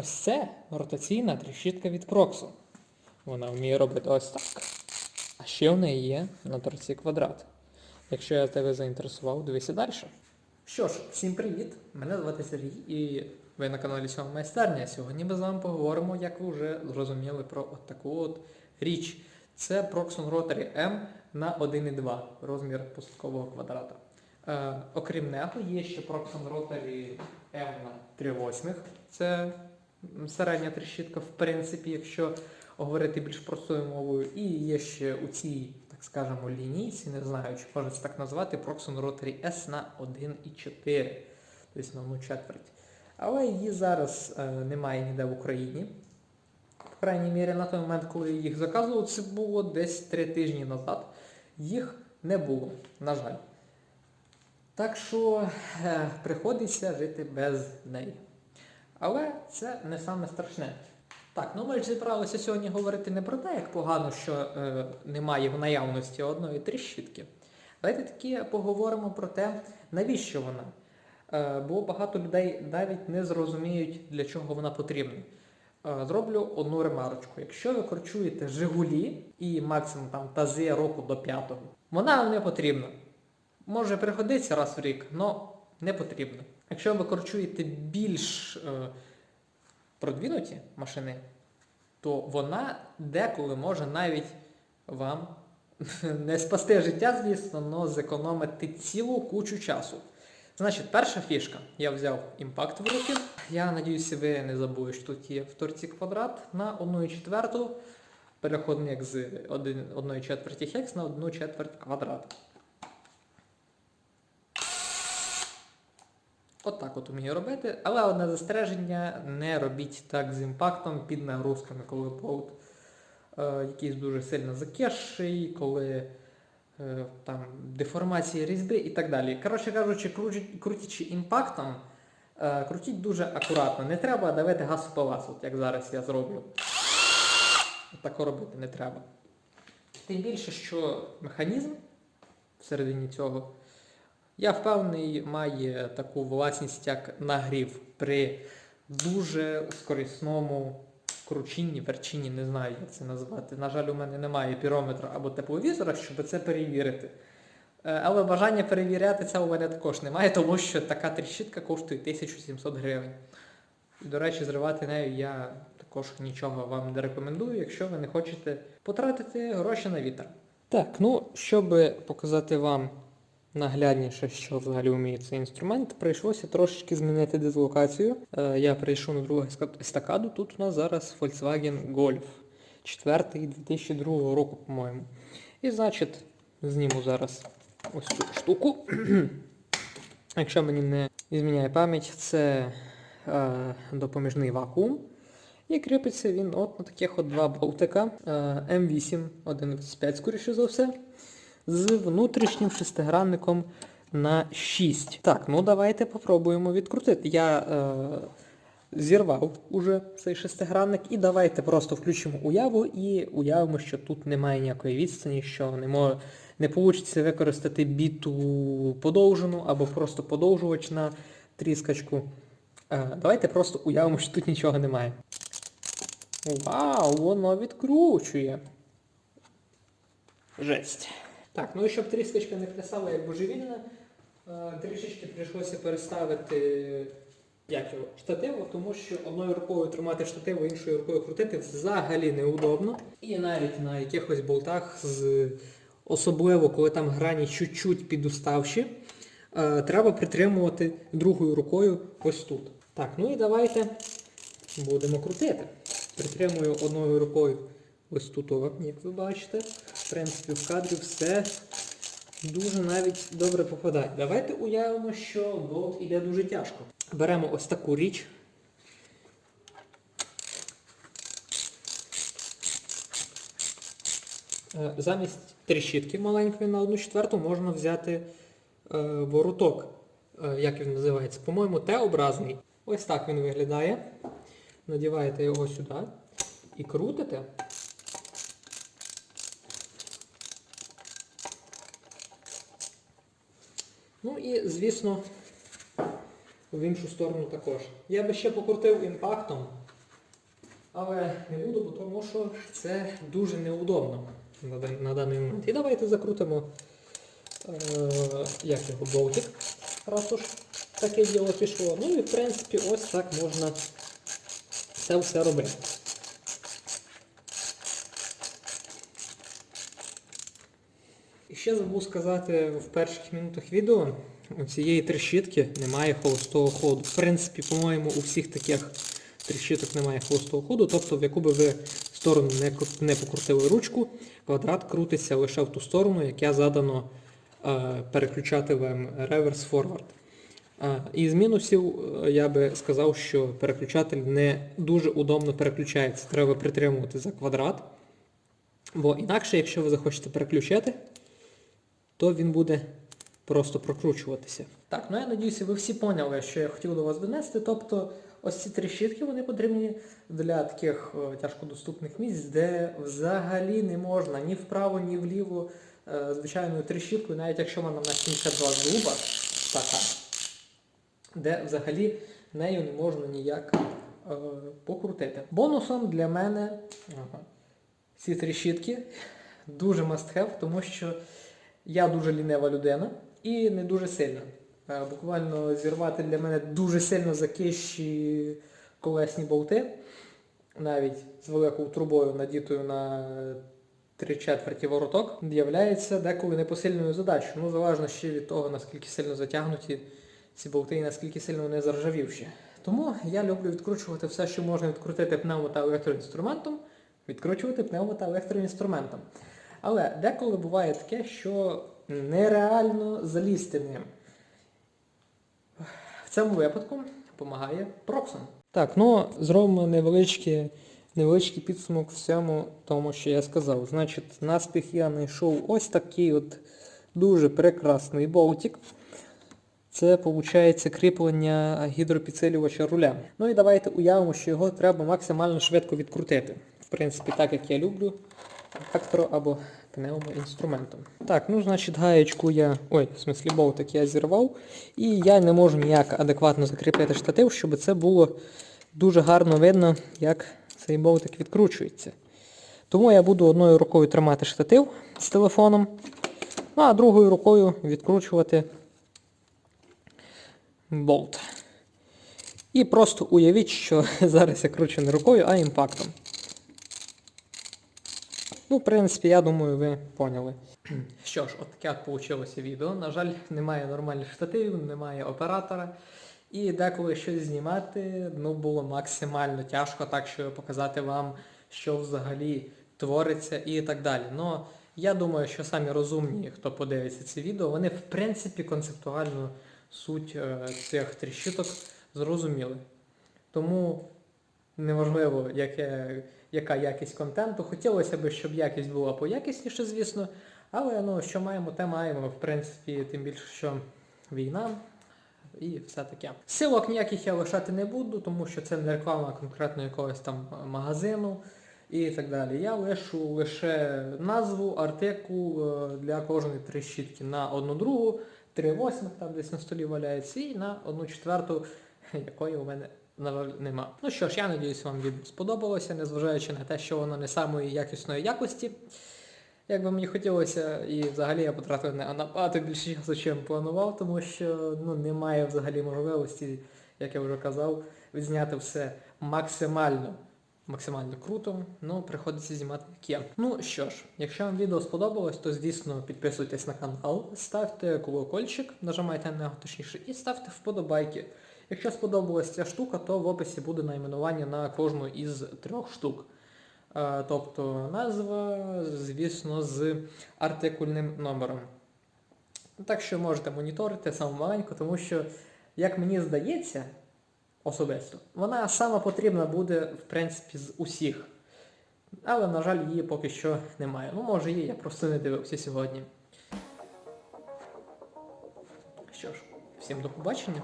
Ось це ротаційна тріщітка від Кроксу. Вона вміє робити ось так. А ще в неї є на торці квадрат. Якщо я тебе заінтересував, дивися далі. Що ж, всім привіт! Мене звати Сергій і ви на каналі Сьома майстерня. Сьогодні ми з вами поговоримо, як ви вже зрозуміли, про от таку от річ. Це Proxon Rotary M на 1,2 розмір посадкового квадрата. Е, окрім нього, є ще Proxon Rotary M на 3 восьмих. Це м, середня тріщітка, в принципі, якщо говорити більш простою мовою. І є ще у цій, так скажемо, лінійці, не знаю, чи можна це так назвати, Proxon Rotary S на 1,4, тобто на одну четверть. Але її зараз е, немає ніде в Україні. В крайній мірі на той момент, коли я їх заказував, це було десь 3 тижні назад. Їх не було, на жаль. Так що е, приходиться жити без неї. Але це не саме страшне. Так, ну ми ж зібралися сьогодні говорити не про те, як погано, що е, немає в наявності одної тріщітки. Давайте таки поговоримо про те, навіщо вона. Е, бо багато людей навіть не зрозуміють, для чого вона потрібна. Е, зроблю одну ремарочку. Якщо ви корчуєте Жигулі і максимум там тази року до п'ятого, вона не потрібна. Може пригодиться раз в рік, але не потрібно. Якщо ви корчуєте більш е, продвинуті машини, то вона деколи може навіть вам не спасти життя, звісно, але зекономити цілу кучу часу. Значить, перша фішка. Я взяв імпакт в руки. Я надіюся, ви не забули, що тут є в торці квадрат на 1 четверту. Переходимо як з 1 четверті хекс на 1 четверть квадрат. Отак от умію робити, але одне застереження, не робіть так з імпактом під нагрузками, коли болт е, якийсь дуже сильно закеший, коли е, там деформація різьби і так далі. Коротше кажучи, крутячи, крутячи імпактом, е, крутіть дуже акуратно. Не треба давити газ по вас, от як зараз я зроблю. Тако робити не треба. Тим більше, що механізм всередині цього. Я впевнений, має таку власність, як нагрів при дуже скорісному кручінні, верчинні, не знаю, як це назвати. На жаль, у мене немає пірометра або тепловізора, щоб це перевірити. Е, Але бажання перевіряти це у мене також немає, тому що така тріщітка коштує 1700 гривень. До речі, зривати нею я також нічого вам не рекомендую, якщо ви не хочете потратити гроші на вітер. Так, ну, щоб показати вам наглядніше, що взагалі вміє цей інструмент, прийшлося трошечки змінити дислокацію. Е, я прийшов на другу естакаду, тут у нас зараз Volkswagen Golf. Четвертий 2002 року, по-моєму. І значить, зніму зараз ось цю штуку. Якщо мені не зміняє пам'ять, це е, допоміжний вакуум. І кріпиться він от на таких от два болтика е, М8, 1,5, скоріше за все, з внутрішнім шестигранником на 6. Так, ну давайте попробуємо відкрутити. Я е, зірвав уже цей шестигранник і давайте просто включимо уяву і уявимо, що тут немає ніякої відстані, що не може, не вийде використати біту подовжену або просто подовжувач на тріскачку. Е, давайте просто уявимо, що тут нічого немає. Вау, воно відкручує. Жесть. Так, ну і щоб тріскочка не плясала як божевільна, е, трішечки прийшлося переставити як його, штативу, тому що одною рукою тримати штативу, іншою рукою крутити взагалі неудобно. І навіть на якихось болтах, з, особливо коли там грані чуть-чуть підуставші, е, треба притримувати другою рукою ось тут. Так, ну і давайте будемо крутити. Притримую одною рукою ось тут, як ви бачите. В принципі, в кадрі все дуже навіть добре попадає. Давайте уявимо, що болт іде дуже тяжко. Беремо ось таку річ. Е, Замість тріщітки маленької на 1 четверту можна взяти е, вороток. Е, як він називається? По-моєму, Т-образний. Ось так він виглядає. Надіваєте його сюди і крутите. Ну і, звісно, в іншу сторону також. Я би ще покрутив імпактом, Але не буду, бо тому що це дуже неудобно на, даний момент. І давайте закрутимо е, як його, болтик, раз уж таке діло пішло. Ну і в принципі ось так можна це все робити. Ще забув сказати в перших минутах відео, у цієї трещітки немає холостого ходу. В принципі, по-моєму, у всіх таких трещіток немає холостого ходу, тобто в яку би ви сторону не, покрутили ручку, квадрат крутиться лише в ту сторону, яке задано е, переключателем реверс-форвард. Е, із мінусів е, я би сказав, що переключатель не дуже удобно переключається. Треба притримувати за квадрат. Бо інакше, якщо ви захочете переключити, то він буде просто прокручуватися. Так, ну я надіюся, ви всі поняли, що я хотів до вас донести. Тобто ось ці тріщітки вони потрібні для таких е, тяжкодоступних місць, де взагалі не можна ні вправо, ні вліво е, звичайною тріщіткою, навіть якщо вона на 72 зуба, така, де взагалі нею не можна ніяк е, покрутити. Бонусом для мене ага, ці тріщітки дуже must have, тому що я дуже лінива людина і не дуже сильна. Е, Буквально зірвати для мене дуже сильно закищі колесні болти, навіть з великою трубою, надітою на три четверті вороток, являється деколи непосильною задачею. Ну, залежно ще від того, наскільки сильно затягнуті ці болти і наскільки сильно вони заржавівші. Тому я люблю відкручувати все, що можна відкрутити пневмо та електроінструментом, відкручувати пневмо та електроінструментом. Але деколи буває таке, що нереально залізти ним. В цьому випадку допомагає Проксон. Так, ну зробимо невеличкий, невеличкий підсумок всьому тому, що я сказав. Значить, наспіх я знайшов ось такий от дуже прекрасний болтик. Це виходить кріплення гідропідсилювача руля. Ну і давайте уявимо, що його треба максимально швидко відкрутити. В принципі, так як я люблю електро або пневмоінструментом. Так, ну значить гаєчку я. Ой, в смислі болтик я зірвав. І я не можу ніяк адекватно закріпити штатив, щоб це було дуже гарно видно, як цей болтик відкручується. Тому я буду одною рукою тримати штатив з телефоном, ну а другою рукою відкручувати болт. І просто уявіть, що зараз я кручу не рукою, а імпактом. Ну, в принципі, я думаю, ви поняли. Що ж, от таке от вийшло відео. На жаль, немає нормальних штативів, немає оператора. І деколи щось знімати ну, було максимально тяжко, так що показати вам, що взагалі твориться і так далі. Но я думаю, що самі розумні, хто подивиться це відео, вони в принципі концептуально суть е, цих тріщиток зрозуміли. Тому неважливо, яке, яка якість контенту. Хотілося б, щоб якість була поякісніше, звісно. Але ну, що маємо, те маємо. В принципі, тим більше, що війна і все таке. Силок ніяких я лишати не буду, тому що це не реклама конкретно якогось там магазину і так далі. Я лишу лише назву, артикул е, для кожної трещітки на одну другу, три восьмих там десь на столі валяється, і на одну четверту, якої у мене, нема. Ну що ж, я надіюсь, вам сподобалося, незважаючи на те, що воно не самої якісної якості. Як би мені хотілося, і взагалі я потратив на набагато більше часу, чим планував, тому що ну, немає взагалі можливості, як я вже казав, відзняти все максимально максимально круто, ну приходиться знімати як є. Ну що ж, якщо вам відео сподобалось, то звісно підписуйтесь на канал, ставте колокольчик, нажимайте на нього точніше, і ставте вподобайки. Якщо сподобалась ця штука, то в описі буде найменування на кожну із трьох штук. Е, Тобто назва, звісно, з артикульним номером. Так що можете моніторити саму маленьку, тому що, як мені здається, особисто, вона сама потрібна буде, в принципі, з усіх. Але, на жаль, її поки що немає. Ну, може є, я просто не дивився сьогодні. Що ж, всім до побачення.